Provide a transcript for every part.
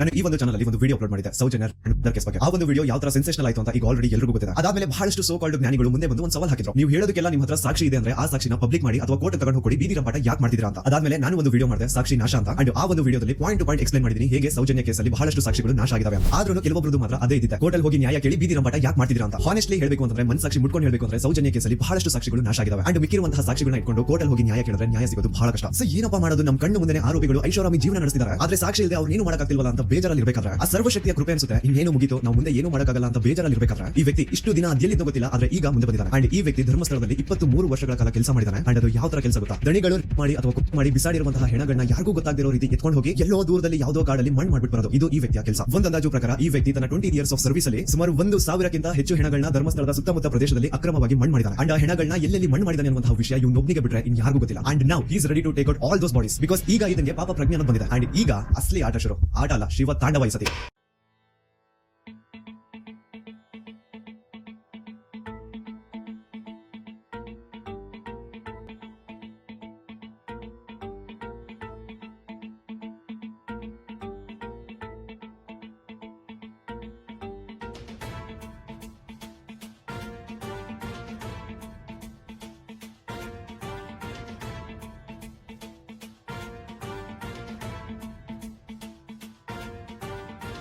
ನಾನು ಈ ಒಂದು ಚಾನಲ್ ಅಲ್ಲಿ ಒಂದು ವಿಡಿಯೋ ಅಪ್ಲೋಡ್ ಮಾಡಿದೆ ಸೌಜನ್ಯ ಬಗ್ಗೆ. ಆ ಒಂದು ವಿಡಿಯೋ ಯಾವ ತರ ಸೆನ್ಸೇಷನಲ್ ಆಯ್ತು ಅಂತ ಈಗ ಆಲ್ರೆಡಿ ಎಲ್ಲರಿಗೂ ಗೊತ್ತಿದೆ. ಅದಾದ್ಮೇಲೆ ಬಹಳಷ್ಟು ಸೋ ಕಾಲ್ಡ್ ಜ್ಞಾನಿಗಳು ಮುಂದೆ ಬಂದು ಒಂದು ಸವಾಲ್ ಹಾಕಿದ್ರು. ನೀವು ಹೇಳೋದಕ್ಕೆಲ್ಲ ನಿಮ್ಮ ಹತ್ರ ಸಾಕ್ಷಿ ಇದೆ ಅಂದ್ರೆ ಆ ಸಾಕ್ಷಿನ ಪಬ್ಲಿಕ್ ಮಾಡಿ ಅಥವಾ ಕೋರ್ಟ್ ತಗೊಂಡು ಹೋಗಿ ಬೀದಿರ ಪಾಠ ಯಾಕೆ ಮಾಡಿದ್ರ ಅಂತ. ಅದಾದ್ಮೇಲೆ ನಾನು ಒಂದು ವಿಡಿಯೋ ಮಾಡಿದೆ, ಸಾಕ್ಷಿ ನಾಶ ಅಂತ. ಅಂಡ್ ಆ ಒಂದು ವಿಡಿಯೋದಲ್ಲಿ ಪಾಯಿಂಟ್ ಟು ಪಾಯಿಂಟ್ ಎಕ್ಸ್ಪ್ಲೈನ್ ಮಾಡಿದೀನಿ ಹೇಗೆ ಸೌಜನ್ಯ ಕೇಸಲ್ಲಿ ಬಹಳಷ್ಟು ಸಾಕ್ಷಿಗಳು ನಾಶ ಆಗಿದಾವೆ ಆದ್ರೂ ಕೆಲವೊಬ್ಬರು ಮಾತ್ರ ಅದೇ ಇದ್ದಿದೆ. ಕೋರ್ಟಲ್ಲಿ ಹೋಗಿ ನ್ಯಾಯ ಕೇಳಿ ಬೀದಿರ ಪಾಠ ಯಾಕೆ ಮಾಡಿದ್ರ ಅಂತ. ಹಾನೆಸ್ಟ್ಲಿ ಹೇಳಬೇಕು ಅಂದ್ರೆ ಮನ್ ಸಾಕ್ಷಿ ಮುಟ್ಕೊಂಡು ಹೇಳಬೇಕು ಅಂದ್ರೆ ಸೌಜನ್ಯ ಕೇಸಲ್ಲಿ ಬಹಳಷ್ಟು ಸಾಕ್ಷಿಗಳು ನಾಶ ಆಗಿದಾವೆ. ಅಂಡ್ ಮಿಕ್ಕಿರುವಂತಹ ಸಾಕ್ಷಿಗಳನ್ನ ಇಟ್ಕೊಂಡು ಕೋರ್ಟಲ್ಲಿ ಹೋಗಿ ನ್ಯಾಯ ಕೇಳಿದ್ರೆ ನ್ಯಾಯ ಸಿಗೋದು ಬಹಳ ಕಷ್ಟ. ಸೊ ಏನಪ್ಪ ಮಾಡೋದು? ನಮ್ಮ ಕಣ್ಣು ಮುಂದೆ ಆರೋಪಿಗಳು ಐಷಾರಾಮಿ ಜೀವನ ನಡೆಸಿದ್ದಾರೆ ಆದ್ರೆ ಸಾಕ್ಷಿ ಇಲ್ಲದೆ ಅವ್ರು ಏನು ಮಾಡಕ್ಕಾಗ್ತಿಲ್ವಲ್ಲ ಅಂತ ಬೇಜಾರಲ್ಲಿ ಇರಬೇಕಾದ್ರೆ ಆ ಸರ್ವಶಕ್ತಿಯ ಕೃಪೆ ಅನ್ಸುತ್ತೆ. ಇನ್ನೇನು ಮುಗಿತು, ನಾವು ಮುಂದೆ ಏನು ಮಾಡಕ್ಕಾಗಲ್ಲ ಅಂತ ಬೇಜಾರಲ್ಲಿ ಇರಬೇಕಾದ್ರೆ ಈ ವ್ಯಕ್ತಿ ಇಷ್ಟು ದಿನ ಅದೆಲ್ಲಿದ್ದು ಗೊತ್ತಿಲ್ಲ ಆದ್ರೆ ಈಗ ಮುಂದೆ ಬಂದಿದ್ದಾರೆ ಅಂಡ್ ಈ ವ್ಯಕ್ತಿ ಧರ್ಮಸ್ಥಳದಲ್ಲಿ ಇಪ್ಪತ್ತು ಮೂರು ವರ್ಷಗಳ ಕಾಲ ಕೆಲಸ ಮಾಡಿದ್ದಾನೆ. ಅಂಡ್ ಅದು ಯಾವ ತರ ಕೆಲಸ ಗೊತ್ತಾ? ದಣಿಗಳು ಮಾಡಿ ಅಥವಾ ಕುಕ್ ಮಾಡಿ ಬಿಸಾಡಿರುವಂತಹ ಹೆಣಗಳನ್ನ ಯಾರಿಗೂ ಗೊತ್ತಾಗದಿರೋ ರೀತಿ ಎತ್ಕೊಂಡು ಹೋಗಿ ಎಲ್ಲೋ ದೂರದಲ್ಲಿ ಯಾವುದೋ ಕಾಡಲ್ಲಿ ಮಣ್ಣು ಮಾಡ್ಬಿಟ್ಟು ಇದು ಈ ವ್ಯಕ್ತಿಯ ಕೆಲಸ. ಒಂದು ಅಂದಾಜು ಪ್ರಕಾರ ಈ ವ್ಯಕ್ತಿ ತನ್ನ ಟ್ವೆಂಟಿ ಇಯರ್ಸ್ ಆಫ್ ಸರ್ವಿಸ್ ಅಲ್ಲಿ ಸುಮಾರು ಒಂದು ಸಾವಿರಕ್ಕಿಂತ ಹೆಚ್ಚು ಹೆಣಗಳನ್ನ ಧರ್ಮಸ್ಥಳದ ಸುತ್ತಮುತ್ತ ಪ್ರದೇಶದಲ್ಲಿ ಅಕ್ರಮವಾಗಿ ಮಣ್ಣು ಮಾಡಿದ್ದಾರೆ ಅಂಡ್ ಆ ಹೆಣಗಳನ್ನ ಎಲ್ಲೆಲ್ಲಿ ಮಣ್ಣು ಮಾಡಿದಾನೆ ಅನ್ನುವಂತಹ ವಿಷಯ ಇವ್ನೊಬ್ನಿಗೆ ಬಿಟ್ರೆ ಇನ್ ಯಾರಿಗೂ ಗೊತ್ತಿಲ್ಲ. ಅಂಡ್ ನಾವು is ready to take out all those bodies because ಈಗ ಇದಕ್ಕೆ ಪಾಪ ಪ್ರಜ್ಞಾನ ಬಂದಿದೆ ಅಂಡ್ ಈಗ ಅಸಲಿ ಆಟ ಶುರು. ಆಟ ಅಲ್ಲ ಶಿವ ತಾಂಡವ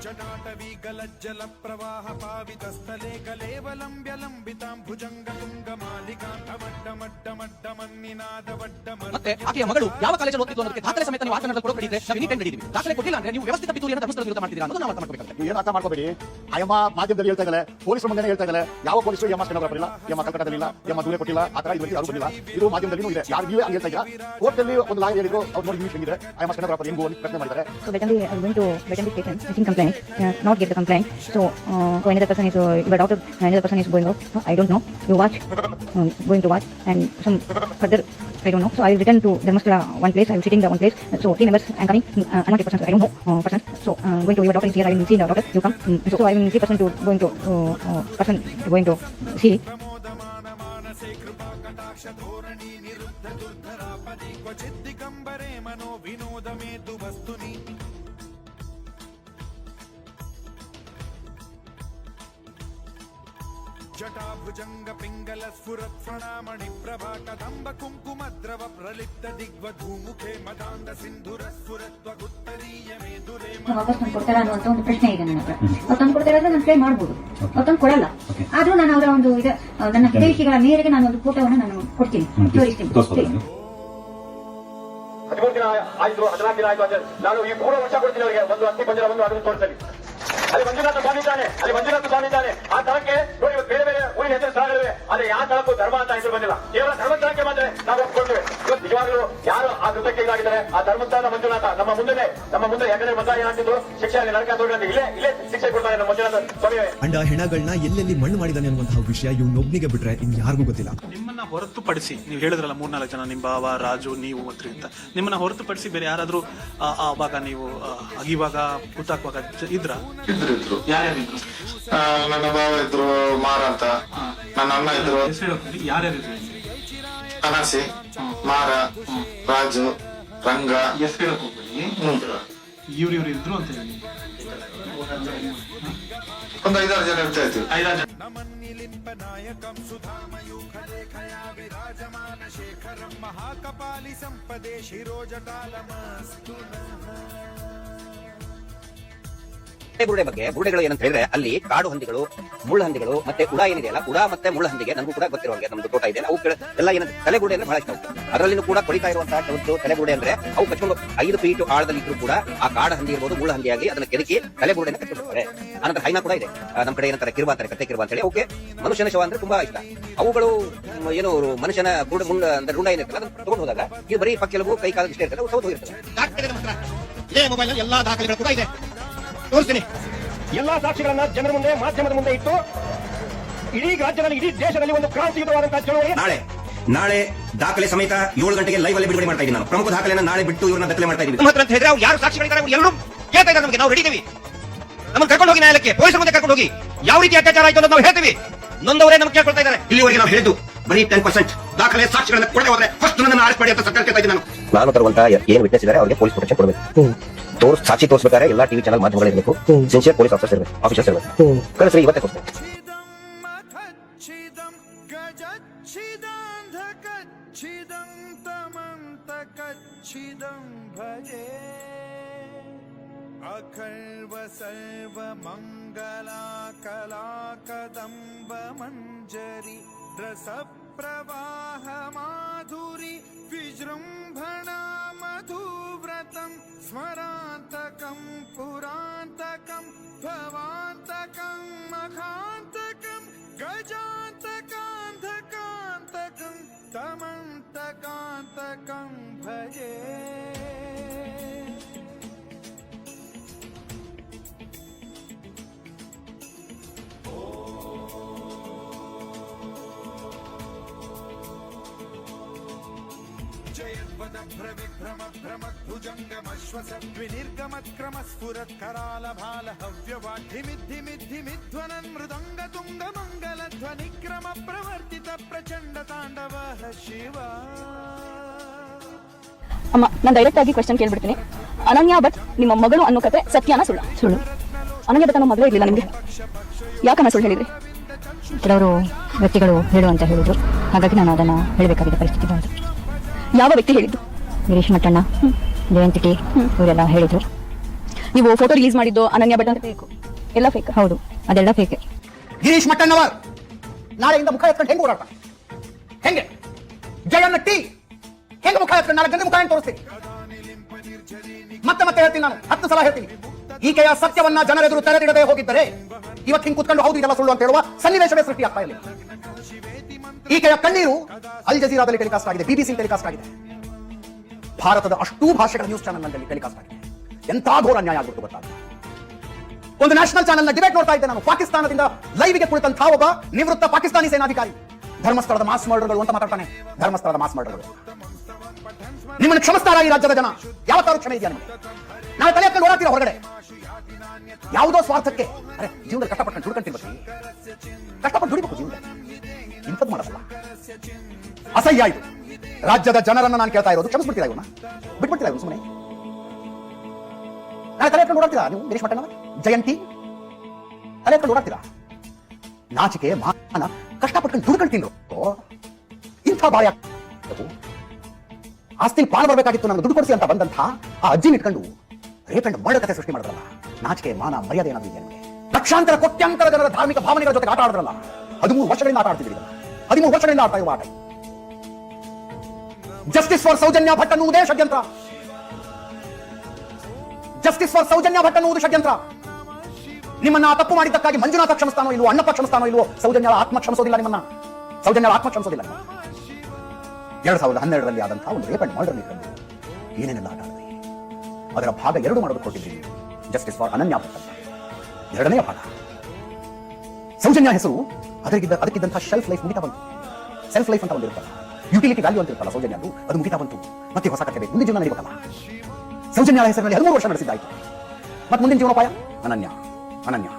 जटाटवी गलज्जल प्रवाह पावितस्थले कलेवलम्ब्य लम्बितां भुजङ्ग तुङ्गमालिकाण्डमड्डमड्डमड्डमन्निनादवड्डमर् ಮತ್ತೆ ಆಕೆಯ ಮಗಳು ಯಾವ ಕಾಲೇಜಲ್ಲಿ ಓದ್ತಿತ್ತು ಅನ್ನೋದಕ್ಕೆ ದಾಖಲೆ ಸಮೇತ ನೀವು ಆತನ ಕೊಡಬೇಕಿದ್ರೆ ನಾವು ಇನ್ನೂ ಟೈಮ್ ನೀಡಿದ್ವಿ ದಾಖಲೆ ಕೊಟ್ಟಿಲ್ಲ ಅಂದ್ರೆ ನೀವು ವ್ಯವಸ್ಥಿತ ಪಿತೂರಿಯನ್ನು ಧರ್ಮಸ್ಥಳ ವಿರುದ್ಧ ಮಾಡ್ತಿದ್ದೀರಾ ಅನ್ನೋದು ನಾವು ಅರ್ಥ ಮಾಡ್ಕೋಬೇಕಾಗುತ್ತೆ ಏನು ಅರ್ಥ ಮಾಡ್ಕೋಬೇಡಿ ಅಯ್ಯಮ್ಮ ಮಾಧ್ಯಮದಲ್ಲಿ ಹೇಳ್ತಾ ಇದ್ದಾರೆ ಪೊಲೀಸರು ಮುಂದೆ ಹೇಳ್ತಾ ಇದ್ದಾರೆ ಯಾವ ಪೊಲೀಸರು ಎಮ್ಮ ಸ್ಟೆನೋ ಬರಲಿಲ್ಲ ಎಮ್ಮ ಕಲ್ಕಟ್ಟದಲ್ಲಿ ಇಲ್ಲ ಎಮ್ಮ ದೂರ ಕೊಟ್ಟಿಲ್ಲ ಆ ತರ ಇದುವರೆಗೆ ಯಾರು ಬಂದಿಲ್ಲ ಇದು ಮಾಧ್ಯಮದಲ್ಲಿನೂ ಇದೆ ಯಾರು ನೀವೇ ಹಂಗೆ ಹೇಳ್ತಾ ಇದ್ದೀರಾ ಕೋರ್ಟಲ್ಲಿ ಒಂದು ಲಾಯರ್ ಹೇಳಿದ್ರು ಅವ್ರು ನೋಡಿ ನ್ಯೂಸ್ ಹೆಂಗಿದೆ ಅಯ್ಯಮ್ಮ ಸ್ಟೆನೋ ಬರಪ್ಪ ಹೆಂಗು ಅಂತ ಪ್ರಶ್ನೆ ಮಾಡಿದ್ದಾರೆ So that only I'm going to let them be taken, taking complaint, uh, not get the complaint. So, uh, so another person is, uh, if a doctor, another person is going out. No, I don't know. You watch, um, going to watch, and some further, I don't know. So I will return to Dharmasthala one place. I will sit in the one place. So three members, I'm coming. Uh, I'm not a person. I don't know uh, person. So uh, going to your doctor is here. I will see the doctor. You come. Mm, so I will three person to going to uh, uh, person going to see. प्रमोदमानमानसे कृपाकटाक्षधोरणी निरुद्ध दुर्धरापदि क्वचिद्दिगम्बरे मनो विनोदमेतु ಭುಜಂಗ ಪಿಂಗಲ ಸ್ಫುರತ್ಫಣಾಮಣಿ ಪ್ರಭಾಕದಂಬ ಕುಂಕುಮ ದ್ರವ ಪ್ರಲಿಪ್ತ ದಿಗ್ವ ಧೂಮುಖೆ ಮದಾಂಡ ಸಿಂಧುರ ಸ್ಫುರತ್ವ ಗುತ್ತರೀಯ ಮೇದುರೇ ಅವಾಗ ತಂದು ಕೊಡ್ತಾರ ಅನ್ನುವಂತ ಒಂದು ಪ್ರಶ್ನೆ ಇದೆ ನನ್ನ ಹತ್ರ. ಅವ್ರು ತಂದು ಕೊಡ್ತಾರ ಅಂದ್ರೆ ನನ್ನ ಕೈ ಮಾಡ್ಬೋದು. ತಂದು ಕೊಡಲ್ಲ. ಆದ್ರೂ ನಾನು ಅವರ ಒಂದು ಇದು ನನ್ನ ಹಿತೈಷಿಗಳ ಮೇರೆಗೆ ನಾನು ಒಂದು ಫೋಟೋವನ್ನು ನಾನು ಕೊಡ್ತೀನಿ. ತೋರಿಸ್ತೀನಿ. ಪ್ಲೀಸ್. ಹದಿಮೂರು ದಿನ ಆಯ್ತು ಹದಿನಾಲ್ಕು ದಿನ ಆಯ್ತು ಅಂತ ನಾನು ಈ ಮೂರು ವರ್ಷ ಕೊಡ್ತೀನಿ ಅವರಿಗೆ. ಒಂದು ಅಸ್ಥಿ ಪಂಜರ ಒಂದು ಅದನ್ನು ತೋರಿಸಲಿ. ಅಲ್ಲಿ ಮಂಜುನಾಥ ಸ್ವಾಮಿ ಇದ್ದಾನೆ. ಅಲ್ಲಿ ಮಂಜುನಾಥ ಸ್ವಾಮಿ ಇದ್ದಾನೆ. ಆ ತರಕ್ಕೆ ಅಂತ ಹೆಸರು ಬಂದಿಲ್ಲ. ಕೇವಲ ಧರ್ಮಸ್ಥಳಕ್ಕೆ ಬಂದ್ರೆ ನಾವು ಒಪ್ಕೊಳ್ತೇವೆ ಇವತ್ತು ನಿಜವಾಗ್ಲೂ ಯಾರು ಆ ಕೃತ್ಯಕ್ಕೆ ಇದಾಗಿದ್ದಾರೆ? ಆ ಧರ್ಮಸ್ಥಳದ ಮಂಜುನಾಥ. ನಮ್ಮ ಮುಂದೆ ನಮ್ಮ ಮುಂದೆ ಯಾಕಂದ್ರೆ ಮತ ಏನಾಗ್ತಿದ್ದು ಶಿಕ್ಷೆ ಅಲ್ಲಿ ನರಕ ತೋರಿ ಅಂತ ಇಲ್ಲೇ ಇಲ್ಲೇ ಶಿಕ್ಷೆ ಕೊಡ್ತಾರೆ ನಮ್ಮ ಮಂಜುನಾಥ ಸ್ವಾಮಿ ಅಂಡ ಹೆಣಗಳನ್ನ ಎಲ್ಲೆಲ್ಲಿ ಮಣ್ಣು ಮಾಡಿದಾನೆ ಅನ್ನುವಂತಹ ವಿಷಯ ಇವ್ನೊಬ್ನಿಗೆ ಬಿಟ್ರೆ ಇನ್ ಯಾರಿಗೂ ಗೊತ್ತಿಲ್ಲ. ನಿಮ್ಮನ್ನ ಹೊರತುಪಡಿಸಿ ನೀವು ಹೇಳಿದ್ರಲ್ಲ ಮೂರ್ನಾಲ್ಕು ಜನ ನಿಮ್ಮ ಬಾವ ರಾಜು ನೀವು ಮತ್ತು ಅಂತ. ನಿಮ್ಮನ್ನ ಹೊರತುಪಡಿಸಿ ಬೇರೆ ಯಾರಾದ್ರೂ ಆ- ಆವಾಗ ನೀವು ಆ, ಅಗಿವಾಗ ಹುಟ್ಟಾಕುವಾಗ ಇದ್ರ? ಇದ್ರು ನನ್ನ ಬಾವ ಇದ್ರು ಮಾರ ಅಂತ. ನನ್ನ ಅಣ್ಣ ಇದ್ರು ಯಾರ್ಯಾರು ಅನಸಿ ಮಾರ ರಾಜು ರಂಗ ಎಷ್ಟು ಹೇಳಕ್ ಇವ್ರು ಇವ್ರು ಇದ್ರು ಒಂದು ಐದಾರು ಜನ ಇರ್ತಾ ಇದ್ವಿ ಐದಾರು ಜನ నమన్నిలింపనాయకం సుధామయూఖరేఖయావిరాజమాన శేఖరం మహాకపాలి సంపదే శిరోజటాలమస్తు ಬುರುಡೆ ಬಗ್ಗೆ ಬುರುಡೆಗಳು ಏನಂತ ಹೇಳಿದ್ರೆ ಅಲ್ಲಿ ಕಾಡು ಹಂದಿಗಳು, ಮುಳ್ಳು ಹಂದಿಗಳು ಮತ್ತೆ ಉಡ ಏನಿದೆಯಲ್ಲ ಉಡ ಮತ್ತೆ ಮುಳ್ಳು ಹಂದಿಗೆ ನಮಗೂ ಕೂಡ ಗೊತ್ತಿರೋ ಹಾಗೆ ನಮ್ದು ತೋಟ ಇದೆ. ಅವು ಎಲ್ಲ ಏನಂತ ತಲೆಗುಡೆ ಅಂದ್ರೆ ಬಹಳ ಇಷ್ಟ ಅದರಲ್ಲಿ ಅದರಲ್ಲಿನೂ ಕೂಡ ಕೊಡಿತಾ ಇರುವಂತಹ ಒಂದು ತಲೆಗುಡೆ ಅಂದ್ರೆ ಅವು ಕಚ್ಕೊಂಡು ಐದು ಫೀಟ್ ಆಳದಲ್ಲಿ ಇದ್ರು ಕೂಡ ಆ ಕಾಡು ಹಂದಿ ಇರ್ಬೋದು, ಮುಳ್ಳು ಹಂದಿ ಆಗಲಿ ಅದನ್ನ ಕೆದಕಿ ತಲೆಬುರುಡೆನ ಕಟ್ಟಿರ್ತಾರೆ ಆನಂತರ ಹೈನಾ ಕೂಡ ಇದೆ. ನಮ್ಮ ಕಡೆ ಏನಂತಾರೆ ಕಿರುವ ಅಂತಾರೆ, ಕತ್ತೆ ಕಿರುವ ಅಂತ ಹೇಳಿ ಓಕೆ ಮನುಷ್ಯನ ಶವ ಅಂದ್ರೆ ತುಂಬಾ ಇಷ್ಟ. ಅವುಗಳು ಏನೋ ಮನುಷ್ಯನ ಗುಂಡ ಗುಂಡ ಅಂದ್ರೆ ರುಂಡ ಏನಿರ್ತಲ್ಲ, ಅದನ್ನ ತಗೊಂಡು ಹೋದಾಗ ಇದು ಬರೀ ಪಕ್ಕೆಲವು ಕೈ ಕಾಲು ಇಷ್ಟೇ ಇರ್ತದೆ, ಅವು ಇದೆ ಮೊಬೈಲ್ ಎಲ್ಲಾ ದಾಖಲೆಗಳು ಕೂಡ ಇದೆ. ತೋರಿಸ್ತೀನಿ. ಎಲ್ಲಾ ಸಾಕ್ಷಿಗಳನ್ನ ಜನರ ಮುಂದೆ ಮಾಧ್ಯಮದ ಮುಂದೆ ಇಟ್ಟು ಇಡೀ ರಾಜ್ಯದಲ್ಲಿ ಇಡೀ ದೇಶದಲ್ಲಿ ಒಂದು ಕ್ರಾಂತಿಯುತವಾದಂತಹ ಚಳುವಳಿ ನಾಳೆ ನಾಳೆ ದಾಖಲೆ ಸಮೇತ ಏಳು ಗಂಟೆಗೆ ಲೈವ್ ಅಲ್ಲಿ ಬಿಡುಗಡೆ ಮಾಡ್ತಾ ಇದ್ದೀನಿ ನಾನು. ಪ್ರಮುಖ ದಾಖಲೆಯನ್ನು ನಾಳೆ ಬಿಟ್ಟು ಇವರನ್ನ ದಾಖಲೆ ಮಾಡ್ತಾ ಇದ್ದೀನಿ. ಮಾತ್ರ ಅಂತ ಹೇಳಿದ್ರೆ ಅವ್ರು ಯಾರು ಸಾಕ್ಷಿಗಳಿದ್ದಾರೆ ಅವ್ರು ಎಲ್ಲರೂ ಕೇಳ್ತಾ ಇದ್ದಾರೆ ನಮಗೆ. ನಾವು ರೆಡಿ ಇದ್ದೀವಿ ನಮ್ಮನ್ನು ಕರ್ಕೊಂಡು ಹೋಗಿ ನ್ಯಾಯಾಲಯಕ್ಕೆ ಪೊಲೀಸರ ಮುಂದೆ ಕರ್ಕೊಂಡು ಹೋಗಿ. ಯಾವ ರೀತಿ ಅತ್ಯಾಚಾರ ಆಯ್ತು ಅಂತ ನಾವು ಹೇಳ್ತೀವಿ. ನೊಂದವರೇ ನಮ್ಗೆ ಕೇಳ್ಕೊಳ್ತಾ ಇದ್ದಾರೆ. ಇಲ್ಲಿವರೆಗೆ ನಾವು ಹೇಳಿದ್ದು ಬರೀ ಟೆನ್ ಪರ್ಸೆಂಟ್ ದಾಖಲೆ ಸಾಕ್ಷಿಗಳನ್ನ ಕೊಡದೆ ಹೋದ್ರೆ ಫಸ್ಟ್ ನನ್ನ ಅರೆಸ್ಟ್ ಮಾಡಿ ಅಂತ ಸರ್ಕಾರ ಕೇಳ್ತಾ ಇದ್ದೀನಿ ನಾನು ನಾನು ತರುವಂತ ಏನ್ ವಿಟ್ನೆಸ್ ಇದ್ದಾರೆ ಅವರಿಗೆ ಪೊಲೀಸ್ ಪ್ರೊಟೆಕ್ಷನ್ ಕೊಡಬೇಕು ತೋರ್ಸ್ ಸಾಕ್ಷಿ ತೋರಿಸಬೇಕಾದ್ರೆ ಎಲ್ಲಾ ಟಿವಿ ಚಾನಲ್ ಮಾಧ್ಯಮಗಳು ಇರಬೇಕು ಸಿನ್ಸಿಯರ್ ಪೊಲೀಸ್ ಆಫೀಸರ್ಸ್ ಇರಬೇಕು ಆಫೀಸರ್ಸ್ ಇರಬೇಕು ಕಳಿಸ್ರಿ ಇವತ್ತೇ ಕೊಡ್ತೀನಿ चिदम् गजच्छिदम् तमन्तकच्छिदम् भजे अखल्व सर्व मङ्गला कला कदम्ब मञ्जरि रसप्रवाहमाधुरि विजृम्भणा मधुव्रतं स्मरातक पुरातक भवातक मखातक गजान्तकान्धकान्तकं तमंतकांतक भजे। जयद्वदभ्रविभ्रम भ्रमद्भुजङ्गमश्वस विनिर्गमत्क्रमस्फुरत्करालभाल हव्यवाढिमिद्धिमिद्धिमिध्वनन् मृदङ्गतुङ्गमङ्गलध्वनिक्रम प्रवर्तित प्रचण्ड ताण्डवः शिव ಅಮ್ಮ ನಾನು ಡೈರೆಕ್ಟ್ ಆಗಿ ಕ್ವಶನ್ ಕೇಳ್ಬಿಡ್ತೀನಿ ಅನನ್ಯ ಭಟ್ ನಿಮ್ಮ ಮಗಳು ಅನ್ನೋ ಕತೆ ಸತ್ಯನ ಸುಳ್ಳು ಸುಳ್ಳು ಅನನ್ಯ ಭಟ್ ಅನ್ನೋ ಮದುವೆ ಇರಲಿಲ್ಲ ನಿಮಗೆ ಯಾಕನ್ನ ಸುಳ್ಳು ಹೇಳಿದ್ರಿ ಕೆಲವರು ವ್ಯಕ್ತಿಗಳು ಹೇಳು ಅಂತ ಹೇಳಿದ್ರು ಹಾಗಾಗಿ ನಾನು ಅದನ್ನ ಹೇಳಬೇಕಾಗಿದ್ದ ಪರಿಸ್ಥಿತಿ ಬಂತು ಯಾವ ವ್ಯಕ್ತಿ ಹೇಳಿದ್ದು? ಗಿರೀಶ್ ಮಠಣ್ಣ ಜಯಂತಿ ಟಿ ಇವರೆಲ್ಲ ಹೇಳಿದ್ರು. ನೀವು ಫೋಟೋ ರಿಲೀಸ್ ಮಾಡಿದ್ದು ಅನನ್ಯ ಭಟ್ ಅಂತ ಬೇಕು. ಎಲ್ಲ ಫೇಕ್ ಹೌದು ಅದೆಲ್ಲ ಫೇಕ್ ಗಿರೀಶ್ ಮಟ್ಟಣ್ಣವರ್ ನಾಳೆಯಿಂದ ಮುಖ ಎತ್ಕೊಂಡು ಹೆಂಗ್ ಓಡಾಡ್ತಾನೆ ಹೆಂಗೆ? ಜಯಣ್ಣ ಟಿ ಹೆಂಗ್ ಮುಖ ಎತ್ಕೊಂಡು ನಾಳೆ ಜನ ಮುಖ ಹೆಂಗ್ ತೋರಿಸ್ತೀನಿ? ಮತ್ತೆ ಮತ್ತೆ ಹೇಳ್ತೀನಿ ನಾನು ಹತ್ತು ಸಲ ಹೇಳ್ತೀನಿ. ಈಕೆಯ ಸತ್ಯವನ್ನ ಜನರೆದುರು ತೆರೆದಿಡದೆ ಹೋಗಿದ್ದರೆ ಇವತ್ತು ಹಿಂಗೆ ಕುತ್ಕೊಂಡು ಹೌದು ಇದೆಲ್ಲ ಸುಳ್ಳು ಅಂತ ಹೇಳುವ ಸನ್ನಿವೇಶವೇ ಸೃಷ್ಟಿಯಾಗ್ತಾ ಇಲ್ಲ ಈಕೆಯ ಕಣ್ಣೀರು ಅಲ್ ಜಜೀರಾದಲ್ಲಿ ಟೆಲಿಕಾಸ್ಟ್ ಆಗಿದೆ ಬಿಬಿಸಿ ಟೆಲಿಕಾಸ್ಟ್ ಆಗಿದೆ. ಭಾರತದ ಅಷ್ಟೂ ಭಾಷೆಗಳ ನ್ಯೂಸ್ ಚಾನೆಲ್ ಟೆಲಿಕಾಸ್ಟ್ ಆಗಿದೆ. ಎಂತ ಘೋರ ಅನ್ಯಾಯ ಆಗ್ಬಿಟ್ಟು ಗೊತ್ತಾಗ ಒಂದು ನ್ಯಾಷನಲ್ ಚಾನೆಲ್ನ ಡಿಬೇಟ್ ನೋಡ್ತಾ ಇದ್ದೆ ನಾನು. ಪಾಕಿಸ್ತಾನದಿಂದ ಲೈವ್ಗೆ ಕುಳಿತಂತಹ ಒಬ್ಬ ನಿವೃತ್ತ ಪಾಕಿಸ್ತಾನಿ ಸೇನಾಧಿಕಾರಿ. ಧರ್ಮಸ್ಥಳದ ಮಾಸ್ ಮರ್ಡರ್ಗಳು ಅಂತ ಮಾತಾಡ್ತಾನೆ. ಧರ್ಮಸ್ಥಳದ ಮಾಸ್ ಮರ್ಡರ್ಗಳು ನಿಮ್ಮನ್ನು ಕ್ಷಮಿಸ್ತಾರ ಈ ರಾಜ್ಯದ ಜನ, ಯಾವ ತರ ಕ್ಷಮೆ ಇದೆಯಾ ನಿಮಗೆ? ನಾವು ತಲೆ ಹಾಕೊಂಡು ಹೊರಗಡೆ? ಯಾವುದೋ ಸ್ವಾರ್ಥಕ್ಕೆ? ಅರೆ, ಜೀವನದಲ್ಲಿ ಕಷ್ಟಪಟ್ಟು ದುಡ್ಕೊಂತಿರ್ಬೇಕು ಕಷ್ಟಪಟ್ಟು ದುಡಿಬೇಕು ಜೀವನದಲ್ಲಿ. ಇಂಥದ್ದು ಮಾಡಲ್ಲ. ಅಸಹ್ಯ ಆಯ್ತು ರಾಜ್ಯದ ಜನರನ್ನ ನಾನು ಕೇಳ್ತಾ ಇರೋದು, ಕ್ಷಮಿಸ್ಬಿಡ್ತೀರಾ ಇವನ್ನ ಬಿಟ್ಬಿಡ್ತೀರಾ ಇವನು ಸುಮ್ಮನೆ ನಾನು ತಲೆ ಎತ್ಕೊಂಡು ಓಡಾಡ್ತೀರಾ ನೀವು, ಗಿರೀಶ್ ಮಟ್ಟಣ್ಣ ಜಯಂತಿ? ತಲೆ ಎತ್ಕೊಂಡು ಓಡಾಡ್ತೀರಾ? ನಾಚಿಕೆ, ಮಾನ ಕಷ್ಟಪಟ್ಟು ದುಡ್ಕೊಂಡು ತಿಂದ್ರು. ಇಂಥ ಬಾಯ. ಆಸ್ತಿ ಪಾಲು ಬರಬೇಕಾಗಿತ್ತು ನನಗೆ ದುಡ್ಡು ಕೊಡಿಸಿ ಅಂತ ಬಂದಂತಹ ಆ ಅಜ್ಜಿನ ಇಟ್ಕೊಂಡು ರೇಪ್ ಅಂಡ್ ಮರ್ಡರ್ ಕಥೆ ಸೃಷ್ಟಿ ಮಾಡಿದ್ರಲ್ಲ? ನಾಚಿಕೆ, ಮಾನ, ಮರ್ಯಾದೆ ಏನಾದ್ರು ಇದೆ ನಮಗೆ? ಲಕ್ಷಾಂತರ, ಕೋಟ್ಯಾಂತರ ಜನರ ಧಾರ್ಮಿಕ ಭಾವನೆಗಳ ಜೊತೆ ಆಟ ಆಡಿದ್ರಲ್ಲ? ಹದಿಮೂರು ವರ್ಷಗಳಿಂದ ಆಟ ಆಡ್ತಿದ್ರಿ ಇದನ್ನ. ಹದಿಮೂರು ವರ್ಷಗಳಿಂದ ಆಡ್ತಾ ಇರುವ ಆಟ ಜಸ್ಟಿಸ್ ಫಾರ್ ಸೌಜನ್ಯ ಭಟ್ ಅನ್ನುವುದೇ ಷಡ್ಯಂತ್ರ. ಜಸ್ಟಿಸ್ ಫಾರ್ ಸೌಜನ್ಯ ಭಟ್ ಅನ್ನುವುದು ಷಡ್ಯಂತ್ರ. ನಿಮ್ಮನ್ನ ತಪ್ಪು ಮಾಡಿದ್ದಕ್ಕಾಗಿ ಮಂಜುನಾಥ ಕ್ಷಮಸ್ಥಾನೋ ಇಲ್ವೋ, ಅಣ್ಣಪ್ಪ ಕ್ಷಮಿಸ್ತಾನೋ ಇಲ್ವೋ, ಸೌಜನ್ಯಳ ಆತ್ಮ ಕ್ಷಮಿಸೋದಿಲ್ಲ ನಿಮ್ಮನ್ನ. ಸೌಜನ್ಯ ಆತ್ಮ ಕ್ಷಮಿಸೋದಿಲ್ಲ. ಎರಡ್ ಸಾವಿರದ ಹನ್ನೆರಡರಲ್ಲಿ ಆದಂತಹ ಒಂದು ರೇಪ್ ಅಂಡ್ ಮರ್ಡರ್ ಏನೇನೆಲ್ಲ ಆಟ ಅದರ ಭಾಗ ಎರಡು ಮಾಡೋದು ಕೊಟ್ಟಿದ್ದೀನಿ ಜಸ್ಟಿಸ್ ಫಾರ್ ಅನನ್ಯ ಭಟ್ ಎರಡನೇ ಭಾಗ. ಸೌಜನ್ಯ ಹೆಸರು ಅದಕ್ಕಿದ್ದ ಅದಕ್ಕಿದ್ದಂತಹ ಶೆಲ್ಫ್ ಲೈಫ್ ಮುಗಿತಾ ಬಂತು. ಸೆಲ್ಫ್ ಲೈಫ್ ಅಂತ ಒಂದು ಇರುತ್ತಲ್ಲ. ಯುಟಿಲಿಟಿ ವ್ಯಾಲ್ಯೂ ಅಂತ ಇರುತ್ತಲ್ಲ ಸೌಜನ್ಯ ಅದು. ಅದು ಮುಗಿತಾ ಬಂತು. ಮತ್ತೆ ಹೊಸ ಕಥೆ ಬೇಕು. ಮುಂದಿನ ಜೀವನ ನಡೀಬೇಕಲ್ಲ? ಸೌಜನ್ಯ ಹೆಸರಿನಲ್ಲಿ ಹದಿಮೂರು ವರ್ಷ ನಡೆಸಿದ್ದಾಯ್ತು. ಮತ್ತೆ ಮುಂದಿನ ಜೀವನೋಪಾಯ? ಅನನ್ಯ. ಅನನ್ಯ.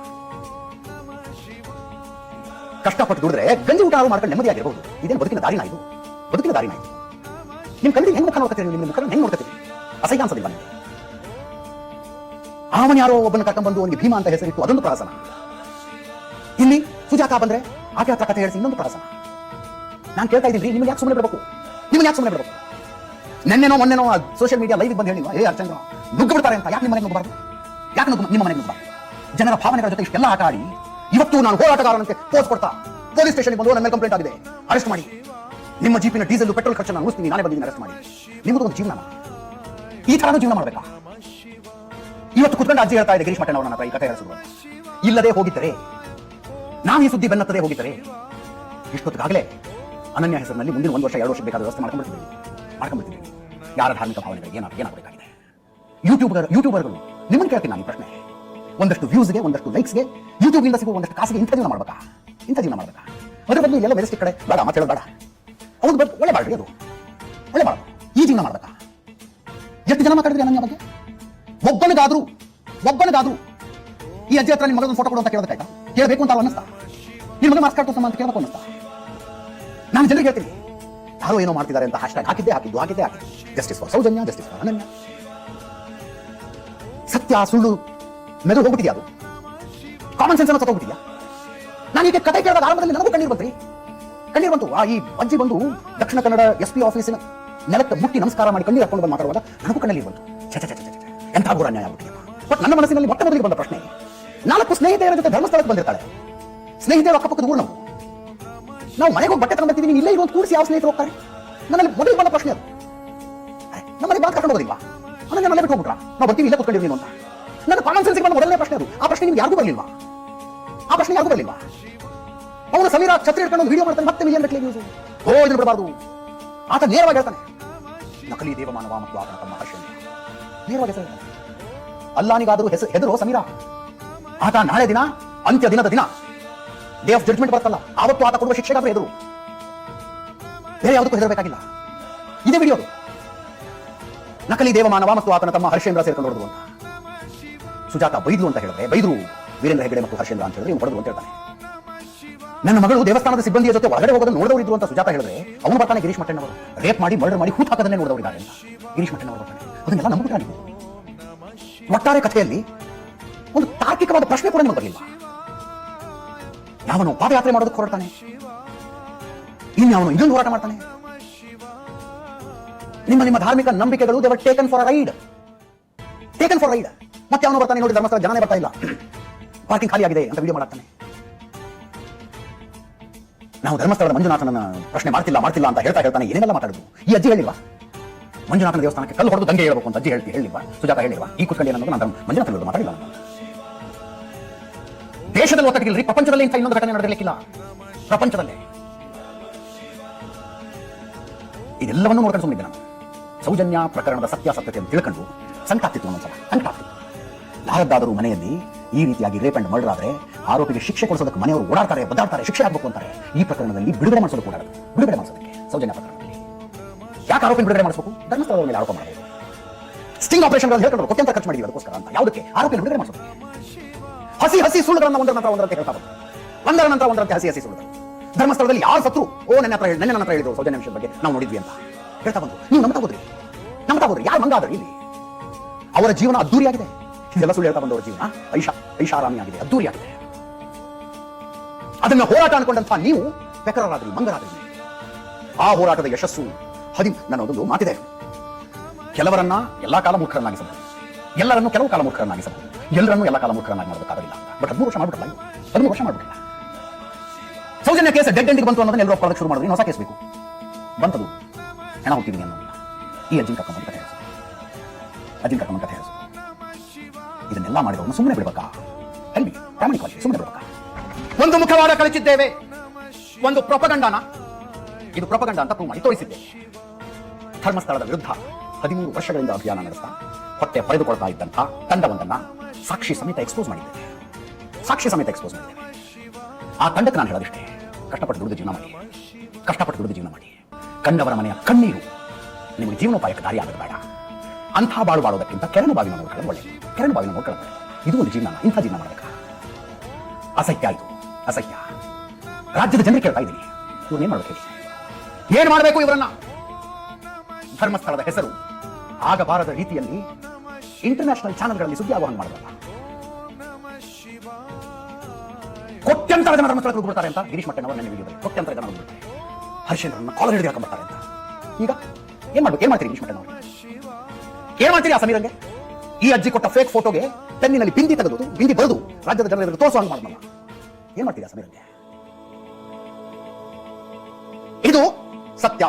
ಕಷ್ಟಪಟ್ಟು ದುಡಿದ್ರೆ ಗಂಜಿ ಊಟ ಮಾಡ್ಕೊಂಡು ನೆಮ್ಮದಿಯಾಗಿರ್ಬೋದು ಇದೇನು ಬದುಕಿನ ದಾರಿನ ಇದು? ಬದುಕಿನ ದಾರಿನ ಇದು? ನಿಮ್ ಕಣ್ಣಿಗೆ ಹೆಂಗ್ ಮುಖ ನೋಡ್ಕೊತೀರಿ ನಿಮ್ಮ ಮುಖ ಹೆಂಗ್ ನೋಡ್ಕೊತೀರಿ ಅಸಹ್ಯ ಅನ್ಸೋದಿಲ್ಲ ನಿಮಗೆ? ಅವನ ಯಾರೋ ಒಬ್ಬನ ಕರ್ಕೊಂಡ್ಬಂದು ಅವನಿಗೆ ಭೀಮಾ ಅಂತ ಹೆಸರಿಟ್ಟು ಅದೊಂದು ಪ್ರಹಸನ. ಇಲ್ಲಿ ಸುಜಾತ ಬಂದ್ರೆ ಆಕೆ ಹತ್ರ ಕಥೆ ಹೇಳಿಸಿ ಇನ್ನೊಂದು ಪ್ರಹಸನ. ನಾನು ಕೇಳ್ತಾ ಇದ್ದೀನಿ ನಿಮ್ಗೆ ಯಾಕೆ ಸುಮ್ಮನೆ ಬಿಡಬೇಕು? ನಿಮ್ಗೆ ಯಾಕೆ ಸುಮ್ಮನೆ ಬಿಡಬೇಕು? ನೆನ್ನೆನೋ, ಮೊನ್ನೆನೋ ಸೋಷಿಯಲ್ ಮೀಡಿಯಾ ಲೈವ್ ಬಂದು ಹೇಳಿ ಏ ಅರ್ಚಂದ್ರ ನುಗ್ಗು ಬಿಡ್ತಾರೆ ಅಂತ ಯಾಕೆ ನಿಮ್ಮ ಮನೆಗೆ ನುಗ್ಗಬಾರ್ದು? ಯಾಕೆ ನುಗ್ಗು ನಿಮ್ಮ ಮನೆಗೆ ನುಗ್ಗಬಾರ್ದು ಜನರ ಭಾವನೆಗಳ ಜೊತೆ ಇಷ್ಟೆಲ್ಲ ಆಟ ಆಡಿ ಇವತ್ತು ನಾನು ಹೋರಾಟಗಾರನಂತೆ ಪೋಸ್ ಕೊಡ್ತಾ ಪೊಲೀಸ್ ಸ್ಟೇಷನ್ ಬಂದು ನನ್ನ ಮೇಲೆ ಕಂಪ್ಲೇಂಟ್ ಆಗಿದೆ. ಅರೆಸ್ಟ್ ಮಾಡಿ. ನಿಮ್ಮ ಜೀಪಿನ ಡೀಸೆಲ್ ಪೆಟ್ರೋಲ್ ನಾನು ಉಳಿಸ್ತೀನಿ ನಾನೇ ಬಂದಿದ್ದೀನಿ ಅರೆಸ್ಟ್ ಮಾಡಿ. ನಿಮ್ಮದು ಒಂದು ಜೀವನ ಈ ತರನೂ ಜೀವನ ಮಾಡಬೇಕಾ? ಇವತ್ತು ಕುತ್ಕೊಂಡು ಅಜ್ಜಿ ಹೇಳ್ತಾ ಇದೆ ಗಿರೀಶ್ ಮಟ್ಟಣ್ಣ ನನ್ನ ಈ ಕಥೆ ಹೇಳಿಸಿದ್ರು ಇಲ್ಲದೆ ಹೋಗಿದ್ದರೆ, ನಾವು ಈ ಸುದ್ದಿ ಬೆನ್ನತ್ತದೆ ಹೋಗಿದ್ದರೆ, ಇಷ್ಟೊತ್ತಿಗಾಗಲೇ ಅನನ್ಯ ಹೆಸರಿನಲ್ಲಿ ಮುಂದಿನ ಒಂದು ವರ್ಷ, ಎರಡು ವರ್ಷ ಬೇಕಾದ ವ್ಯವಸ್ಥೆ ಮಾಡ್ಕೊಂಡ್ಬಿಡ್ತೀವಿ ಮಾಡ್ಕೊಂಡ್ಬಿಡ್ತೀವಿ ಯಾರ ಧಾರ್ಮಿಕ ಭಾವನೆಗಳಿಗೆ ಏನಾಗ ಏನಾಗಬೇಕಾಗಿದೆ? ಯೂಟ್ಯೂಬರ್ ಯೂಟ್ಯೂಬರ್ಗಳು ನಿಮ್ಮನ್ನು ಕೇಳ್ತೀನಿ ನಾನು ಪ್ರಶ್ನೆ. ಒಂದಷ್ಟು ವ್ಯೂಸ್ಗೆ ಒಂದಷ್ಟು ಲೈಕ್ಸ್ಗೆ ಯೂಟ್ಯೂಬ್ನಿಂದ ಸಿಗುವ ಒಂದಷ್ಟು ಖಾಸಗಿ ಇಂಥ ಜೀವನ ಮಾಡ್ಬೇಕಾ? ಇಂಥ ಜೀವನ ಮಾಡ್ಬೇಕಾ? ಅದ್ರ ಬದಲು ಎಲ್ಲ ಮೆರೆಸ್ಟಿಕ್ ಕಡೆ ಬೇಡ, ಮಾತು ಹೇಳೋದು ಬೇಡ. ಹೌದು ಬಟ್ ಒಳ್ಳೆ ಮಾಡ್ರಿ ಅದು. ಒಳ್ಳೆ ಮಾಡ ಈ ಜೀವನ ಮಾಡ್ಬೇಕಾ? ಎಷ್ಟು ಜನ ಮಾತಾಡಿದ್ರಿ ಅನನ್ಯ ಬಗ್ಗೆ? ಒಬ್ಬನಿಗಾದ್ರೂ ಒಬ್ಬನಿಗಾದ್ರೂ. ಈ ಅಜ್ಜಿ ಹತ್ರ ನಿಮ್ಮ ಮಗನ ಫೋಟೋ ಕೊಡು ಅಂತ ಕೇಳೋದಕ್ಕಾಯ್ತಾ? ಕೇಳಬೇಕು ಅಂತ ಅನ್ನಿಸ್ತಾ ನಿಮ್ಮ ಮಗ ಮಾಸ್ಕ್ ಅಂತ ಕೇಳಬೇಕು ಅನ್ನಿಸ್ತಾ? ನಾನು ಜನರಿಗೆ ಹೇಳ್ತೀನಿ. ಯಾರು ಏನೋ ಮಾಡ್ತಿದ್ದಾರೆ ಅಂತ ಹ್ಯಾಶ್ ಹಾಕಿದ್ದೆ ಹಾಕಿದ್ದು ಹಾಕಿದ್ದೆ ಹಾಕಿದ್ದು. Justice for Sowjanya justice for Ananya. ಸತ್ಯ, ಸುಳ್ಳು ಮೆದು ಹೋಗ್ಬಿಟ್ಟಿದ್ಯಾ ಅದು? ಕಾಮನ್ ಸೆನ್ಸ್ ಅನ್ನ ಸತ್ತೋಗ್ಬಿಟ್ಟಿದ್ಯಾ? ನಾನು ಈಗ ಕತೆ ಕೇಳಿದ ಆರಂಭದಲ್ಲಿ ನನಗೂ ಕಣ್ಣೀರು ಬಂತ್ರಿ. ಕಣ್ಣೀರು ಬಂತು. ಆ ಈ ಅಜ್ಜಿ ಬಂದು ದಕ್ಷಿಣ ಕನ್ನಡ ಎಸ್ ಪಿ ಆಫೀಸಿನ ನೆಲಕ್ಕೆ ಮುಟ್ಟಿ ನಮಸ್ಕಾರ ಮಾಡಿ ಕಣ್ಣೀರು ಹಾಕೊಂಡು ಬಂದು ಮಾತಾಡುವಾಗ ನನಗೂ ಕಣ್ಣಲ್ಲಿ ಬಂತು. ಎಂಥ ಘೋರ ಅನ್ಯಾಯ ಬಟ್ ನನ್ನ ಮನಸ್ಸಿನಲ್ಲಿ ಮೊಟ್ಟ ಮೊದಲಿಗೆ ಬಂದ ಪ್ರಶ್ನೆ. ನಾಲ್ಕು ಸ್ನೇಹಿತೆಯರ ಜೊತೆ ಧರ್ಮಸ್ಥಳಕ್ಕೆ ಬಂದಿರ್ತಾಳೆ. ಸ್ನೇಹಿತೆಯರು ಅಕ್ಕಪಕ್ಕದ ಊರು ನಾವು ಮನೆಗೆ ಹೋಗಿ ಬಟ್ಟೆ ತಗೊಂಡು ನೀವು ಇಲ್ಲೇ ಇರುವಂತ ಕೂರಿಸಿ ಯಾವ ಸ್ನೇಹಿತರು ಹೋಗ್ತಾರೆ? ನನ್ನಲ್ಲಿ ಮೊದಲು ಬಂದ ಪ್ರಶ್ನೆ ಅದು. ಏ, ನಮ್ಮ ಮನೆಗೆ ಬಾತ್ ಕರ್ಕೊಂಡು ಹೋಗೋದಿಲ್ವಾ? ನನ್ನ ಮನೆ ಬಿಟ್ಟು ಹೋಗ್ಬಿಟ್ರಾ? ನಾವು ಬರ್ತೀವಿ ಇಲ್ಲೇ ಕೂತ್ಕೊಂಡಿವಿ ನೀನು ಅಂತ. ನನ್ನ ಕಾಮನ್ ಸೆನ್ಸ್ಗೆ ಬಂದ ಮೊದಲನೇ ಪ್ರಶ್ನೆ ಅದು. ಆ ಪ್ರಶ್ನೆ ನಿಮ್ಗೆ ಯಾರಿಗೂ ಬರಲಿಲ್ವಾ? ಆ ಪ್ರಶ್ನೆ ಯಾರಿಗೂ ಬರಲಿಲ್ವಾ? ಅವನು ಸಮೀರ ಛತ್ರಿ ಇಟ್ಕೊಂಡು ವಿಡಿಯೋ ಮಾಡ್ತಾನೆ ಮತ್ತೆ ಮಿಲಿಯನ್ ಗಟ್ಟಲೆ ನ್ಯೂಸ್ ಓ ಇದನ್ನು ಬಿಡಬಾರ್ದು. ಆತ ನೇರವಾಗಿ ಹೇಳ್ತಾನೆ ನಕಲಿ ದೇವಮಾನವ ಮತ್ತು ಆತನ ತಮ್ಮ ಹರ್ಷ ನೇರವಾಗಿ ಹೇಳ್ತಾನೆ. ಅಲ್ಲಾನಿಗಾದರೂ ಹೆಸರು ಹೆದರು ಸಮೀರ? ಆತ ನಾಳೆ ದಿನ ಅಂತ್ಯ ದಿನದ ದಿನ ಡೇ ಆಫ್ ಜಡ್ಜ್ಮೆಂಟ್ ಬರ್ತಲ್ಲ ಆವತ್ತು ಆತ ಕೊಡುವ ಶಿಕ್ಷೆಗಾದ್ರೆ ಎದುರು. ಬೇರೆ ಯಾವುದಕ್ಕೂ ಹೆದರಬೇಕಾಗಿಲ್ಲ. ಇದೇ ವಿಡಿಯೋ ನಕಲಿ ದೇವಮಾನವ ಮತ್ತು ಆತನ ತಮ್ಮ ಹರ್ಷೇಂದ್ರ ಸೇರ್ಕೊಂಡು ಹೊಡೆದು ಅಂತ. ಸುಜಾತ ಬೈದ್ಲು ಅಂತ ಹೇಳಿದ್ರೆ, ಬೈದ್ರು. ವೀರೇಂದ್ರ ಹೆಗಡೆ ಮತ್ತು ಹರ್ಷೇಂದ್ರ ಅಂತ ಹೇಳಿದ್ರೆ ಹೊಡೆದ್ರು ಅಂತ ಹೇಳ್ತಾನೆ. ನನ್ನ ಮಗಳು ದೇವಸ್ಥಾನದ ಸಿಬ್ಬಂದಿಯ ಜೊತೆ ಒಳಗಡೆ ಹೋಗೋದನ್ನು ನೋಡಿದವರು ಇದ್ರು ಅಂತ ಸುಜಾತ ಹೇಳಿದ್ರೆ, ಅವನು ಬರ್ತಾನೆ ಗಿರೀಶ್ ಮಟ್ಟಣ್ಣವರು ರೇಪ್ ಮಾಡಿ ಮರ್ಡರ್ ಮಾಡಿ, ಹೂತ್ ಹಾಕೋದನ್ನೇ ನೋಡಿದವರಿದ್ದಾರೆ ಅಂತ. ಗಿರೀಶ್ ಮಟ್ಟಣ್ಣವರು ಬರ್ತಾನೆ. ಅದನ್ನೆಲ್ಲ ನೀವು. ಒಟ್ಟಾರೆ ಕಥೆಯಲ್ಲಿ ಒಂದು ತಾರ್ಕಿಕವಾದ ಪ್ರಶ್ನೆ ಕೂಡ ನಿಮಗೆ ಬರಲಿಲ್ಲ. ಯಾವನು ಪಾದಯಾತ್ರೆ ಮಾಡೋದಕ್ಕೆ ಹೊರಡ್ತಾನೆ? ಇನ್ಯಾವನು ಇನ್ನೊಂದು ಹೋರಾಟ ಮಾಡ್ತಾನೆ? ನಿಮ್ಮ ನಿಮ್ಮ ಧಾರ್ಮಿಕ ನಂಬಿಕೆಗಳು ದೇವರ್ taken for ride taken for ride ಮತ್ತೆ ಅವನು ಬರ್ತಾನೆ ನೋಡಿ, ಧರ್ಮಸ್ಥಳ ಜನನೇ ಬರ್ತಾ ಇಲ್ಲ. ಪಾರ್ಕಿಂಗ್ ಖಾಲಿ ಆಗಿದೆ ಅಂತ ವಿಡಿಯೋ ಮಾಡ್ತಾನೆ ನಾವು ಧರ್ಮಸ್ಥಳದ ಮಂಜುನಾಥನ ಪ್ರಶ್ನೆ ಮಾಡ್ತಿಲ್ಲ ಮಾಡ್ತಿಲ್ಲ ಅಂತ ಹೇಳ್ತಾ ಹೇಳ್ತಾನೆ ಏನೆಲ್ಲ ಮಾತಾಡುದು? ಈ ಅಜ್ಜಿ ಹೇಳಿಲ್ವಾ? ಮಂಜುನಾಥನ ದೇವಸ್ಥಾನಕ್ಕೆ ಕಲ್ಲು ಹೊಡೆದು ದಂಗೆ ಹೇಳಬೇಕು ಅಂತ ಅಜ್ಜಿ ಹೇಳ್ತಿ ಹೇಳಿಲ್ವಾ? ಸುಜಾತ ಹೇಳಿಲ್ವಾ? ಈ ಕುತ್ಕೊಂಡು ಏನನ್ನೋದು ನಾನು ಮಂಜುನಾಥನ ಮಾತಾಡಿಲ್ಲ. ದೇಶದಲ್ಲಿ ಒತ್ತಡಗಿಲ್ರಿ ಪ್ರಪಂಚದಲ್ಲಿ ಇಂಥ ಇನ್ನೊಂದು ಘಟನೆ ನಡೆದಿರ್ಲಿಕ್ಕಿಲ್ಲ. ಪ್ರಪಂಚದಲ್ಲೇ. ಇದೆಲ್ಲವನ್ನೂ ನೋಡ್ಕೊಂಡು ಸುಮ್ಮನೆ ನಾನು. ಸೌಜನ್ಯ ಪ್ರಕರಣದ ಸತ್ಯಾಸತ್ಯತೆಯನ್ನು ತಿಳ್ಕೊಂಡು ಸಂಕಟ ಒಂದೊಂದ್ಸಲ ಸಂಕಟ ಯಾರದ್ದಾದರೂ ಮನೆಯಲ್ಲಿ ಈ ರೀತಿಯಾಗಿ ರೇಪ್ ಅಂಡ್ ಮರ್ಡರ್ ಆದರೆ ಆರೋಪಿಗೆ ಶಿಕ್ಷೆ ಕೊಡಿಸೋದಕ್ಕೆ ಮನೆಯವರು ಓಡಾಡ್ತಾರೆ ಬದಾಡ್ತಾರೆ ಶಿಕ್ಷೆ ಆಗಬೇಕು ಅಂತಾರೆ. ಈ ಪ್ರಕರಣದಲ್ಲಿ ಬಿಡುಗಡೆ ಮಾಡಿಸೋದು ಕೂಡ ಬಿಡುಗಡೆ ಮಾಡಿಸೋದಕ್ಕೆ ಸೌಜನ್ಯ ಪ್ರಕರಣದಲ್ಲಿ. ಯಾಕೆ ಆರೋಪಿ ಬಿಡುಗಡೆ ಮಾಡಿಸಬೇಕು? ಧರ್ಮಸ್ಥಳದ ಮೇಲೆ ಆರೋಪ ಮಾಡಬೇಕು. ಸ್ಟಿಂಗ್ ಆಪರೇಷನ್ ಹೇಳ್ಕೊಂಡು ಕೊತ್ತಂತ ಖರ್ಚು ಮಾಡಿದ್ವಿ ಅದಕ್ಕೋಸ್ಕರ ಅಂತ. ಯಾವುದಕ್ಕೆ? ಆರೋಪಿ ಬಿಡುಗಡೆ ಮಾಡಿಸೋದಕ್ಕೆ. ಹಸಿ ಹಸಿ ಸುಳ್ಳುಗಳನ್ನ ಒಂದರ ನಂತರ ಒಂದರಂತೆ ಹೇಳ್ತಾ ಬಂತು ಒಂದರ ನಂತರ ಒಂದರಂತೆ ಹಸಿ ಹಸಿ ಸುಳ್ಳು ಧರ್ಮಸ್ಥಳದಲ್ಲಿ ಯಾರು ಸತ್ರು? ಓ, ನನ್ನ ಹತ್ರ ಹೇಳಿ ನನ್ನ ಹತ್ರ ಹೇಳಿದ್ರು ಸೌಜನ್ಯ ವಿಷಯದ ಬಗ್ಗೆ. ನಾವು ನೋಡಿದ್ವಿ ಅಂತ ಹೇಳ್ತಾ ಬಂದು ನೀವು ನಂಬ್ತಾ ಹೋದ್ರಿ? ನಂಬ್ತಾ ಹೋದ್ರಿ? ಯಾರು ಮಂಗಾದ್ರಿ ಇಲ್ಲಿ? ಅವರ ಜೀವನ ಅದ್ದೂರಿಯಾಗಿದೆ. ಇದೆಲ್ಲ ಸುಳ್ಳು ಹೇಳ್ತಾ ಬಂದವರ ಜೀವನ. ಐಷಾ ಐಷಾರಾಮಿ ಆಗಿದೆ ಅದ್ದೂರಿಯಾಗಿದೆ. ಅದನ್ನ ಹೋರಾಟ ಅನ್ಕೊಂಡಂತ ನೀವು ಬೆಕರರಾದ್ರಿ ಮಂಗರಾದ್ರಿ. ಆ ಹೋರಾಟದ ಯಶಸ್ಸು ಹದಿ ನನ್ನ ಒಂದು ಮಾತಿದೆ. ಕೆಲವರನ್ನ ಎಲ್ಲಾ ಕಾಲ ಮೂರ್ಖರನ್ನಾಗಿಸಬಹುದು ಎಲ್ಲರನ್ನು ಕೆಲವು ಕಾಲ ಮೂರ್ಖರನ್ನಾಗಿಸಬಹುದು ಎಲ್ಲರನ್ನು ಎಲ್ಲ ಕಾಲ ಮುಖರನ್ನಾಗಿ ಮಾಡಬೇಕಾಗಿಲ್ಲ ಬಟ್ ಹದಿಮೂರು ವರ್ಷ ಮಾಡ್ಬಿಟ್ರಲ್ಲ. ಹದಿಮೂರು ವರ್ಷ ಮಾಡ್ಬಿಟ್ಟಿಲ್ಲ ಸೌಜನ್ಯ ಕೇಸ್ ಡೆಡ್ ಎಂಡಿಗೆ ಬಂತು ಅನ್ನೋದನ್ನ ಎಲ್ಲರೂ ಒಪ್ಕೊಳ್ಳೋಕೆ ಶುರು ಮಾಡಿದ್ರಿ. ಹೊಸ ಕೇಸ್ ಬೇಕು. ಬಂತದು. ಹೆಣ ಹೋಗ್ತಿದ್ದೀನಿ ಅನ್ನೋ ಈ ಅಜ್ಜಿನ ಕರ್ಕೊಂಡ್ ಕಥೆ ಹೇಳಿಸು. ಅಜ್ಜಿನ ಕರ್ಕೊಂಡ್ ಕಥೆ ಹೇಳಿಸು. ಇದನ್ನೆಲ್ಲ ಮಾಡಿದವನು ಸುಮ್ಮನೆ ಬಿಡ್ಬೇಕಾ? ಅಲ್ಲಿ ಪ್ರಾಮಾಣಿಕವಾಗಿ ಸುಮ್ಮನೆ ಬಿಡ್ಬೇಕಾ? ಒಂದು ಮುಖವಾಡ ಕಳಿಸಿದ್ದೇವೆ ಒಂದು ಪ್ರೊಪಗಂಡನ. ಇದು ಪ್ರೊಪಗಂಡ ಅಂತ ಪ್ರೂವ್ ಮಾಡಿ. ತೋರಿಸಿದ್ದೇವೆ ಧರ್ಮಸ್ಥಳದ ವಿರುದ್ಧ ಹದಿಮೂರು ವರ್ಷಗಳಿಂದ ಅಭಿಯಾನ ನಡೆಸ್ತಾ ಹೊಟ್ಟೆ ಪಡೆದುಕೊಳ್ತಾ ಇದ್ದಂತಹ ತಂಡವೊಂದನ್ನ ಸಾಕ್ಷಿ ಸಮೇತ ಎಕ್ಸ್ಪೋಸ್ ಮಾಡಿದ್ದೇವೆ ಸಾಕ್ಷಿ ಸಮೇತ ಎಕ್ಸ್ಪೋಸ್ ಮಾಡಿದ್ದೇವೆ ಆ ತಂಡಕ್ಕೆ ನಾನು ಹೇಳೋದಿಷ್ಟೇ, ಕಷ್ಟಪಟ್ಟು ದುಡಿದು ಜೀವನ ಮಾಡಿ, ಕಷ್ಟಪಟ್ಟು ದುಡಿದು ಜೀವನ ಮಾಡಿ, ಕಂಡವರ ಮನೆಯ ಕಣ್ಣೀರು ನಿಮಗೆ ಜೀವನೋಪಾಯಕ್ಕೆ ದಾರಿ ಆಗದ ಬೇಡ. ಅಂಥ ಬಾಳು ಬಾಳೋದಕ್ಕಿಂತ ಕೆರೆನ ಬಾವಿನ ನೋಡ್ಕೊಳ್ಳೋದು ಒಳ್ಳೆಯದು ಕೆರೆನ ಬಾವಿನ ನೋಡ್ಕೊಳ್ಳೋದು ಇದು ಒಂದು ಜೀವನ, ಇಂಥ ಜೀವನ ಮಾಡಬೇಕಾ? ಅಸಹ್ಯ ಆಯಿತು ಅಸಹ್ಯ. ರಾಜ್ಯದ ಜನರಿಗೆ ಕೇಳ್ತಾ ಇದ್ದೀನಿ ಏನ್ ಮಾಡ್ಬೇಕು ಏನ್ ಮಾಡಬೇಕು ಇವರನ್ನ? ಧರ್ಮಸ್ಥಳದ ಹೆಸರು ಆಗಬಾರದ ರೀತಿಯಲ್ಲಿ ಇಂಟರ್ನ್ಯಾಷನಲ್ ಚಾನೆಲ್ಗಳಲ್ಲಿ ಸುದ್ದಿ ಆಗುವ ಹಂಗೆ ಮಾಡಬಲ್ಲ ಕೋಟ್ಯಂತರ ಜನ ಧರ್ಮಸ್ಥಳಕ್ಕೆ ಹೋಗ್ಬಿಡ್ತಾರೆ ಅಂತ ಗಿರೀಶ್ ಮಟ್ಟನವರು ನನ್ನ ವಿಡಿಯೋದಲ್ಲಿ. ಕೋಟ್ಯಂತರ ಜನ ಹೋಗ್ಬಿಡ್ತಾರೆ. ಹರ್ಷೇಂದ್ರನ್ನ ಕಾಲರ್ ಹಿಡಿದು ಹಾಕೊಂಡ್ಬರ್ತಾರೆ ಅಂತ. ಈಗ ಏನ್ ಮಾಡ್ಬೇಕು? ಏನ್ ಮಾಡ್ತೀರಿ ಗಿರೀಶ್ ಮಟ್ಟನವರು ಏನ್ ಮಾಡ್ತೀರಿ ಆ ಸಮೀರಂಗೆ ಈ ಅಜ್ಜಿ ಕೊಟ್ಟ ಫೇಕ್ ಫೋಟೋಗೆ ಪೆನ್ನಿನಲ್ಲಿ ಬಿಂದಿ ತೆಗೆದು ಬಿಂದಿ ಬರೆದು ರಾಜ್ಯದ ಜನರಿಗೆ ತೋರಿಸುವ ತೋರಿಸೋ ಹಂಗೆ ಮಾಡಲ್ಲ ಏನ್ ಮಾಡ್ತೀರಿ ಆ ಸಮೀರಂಗೆ ಇದು ಸತ್ಯ.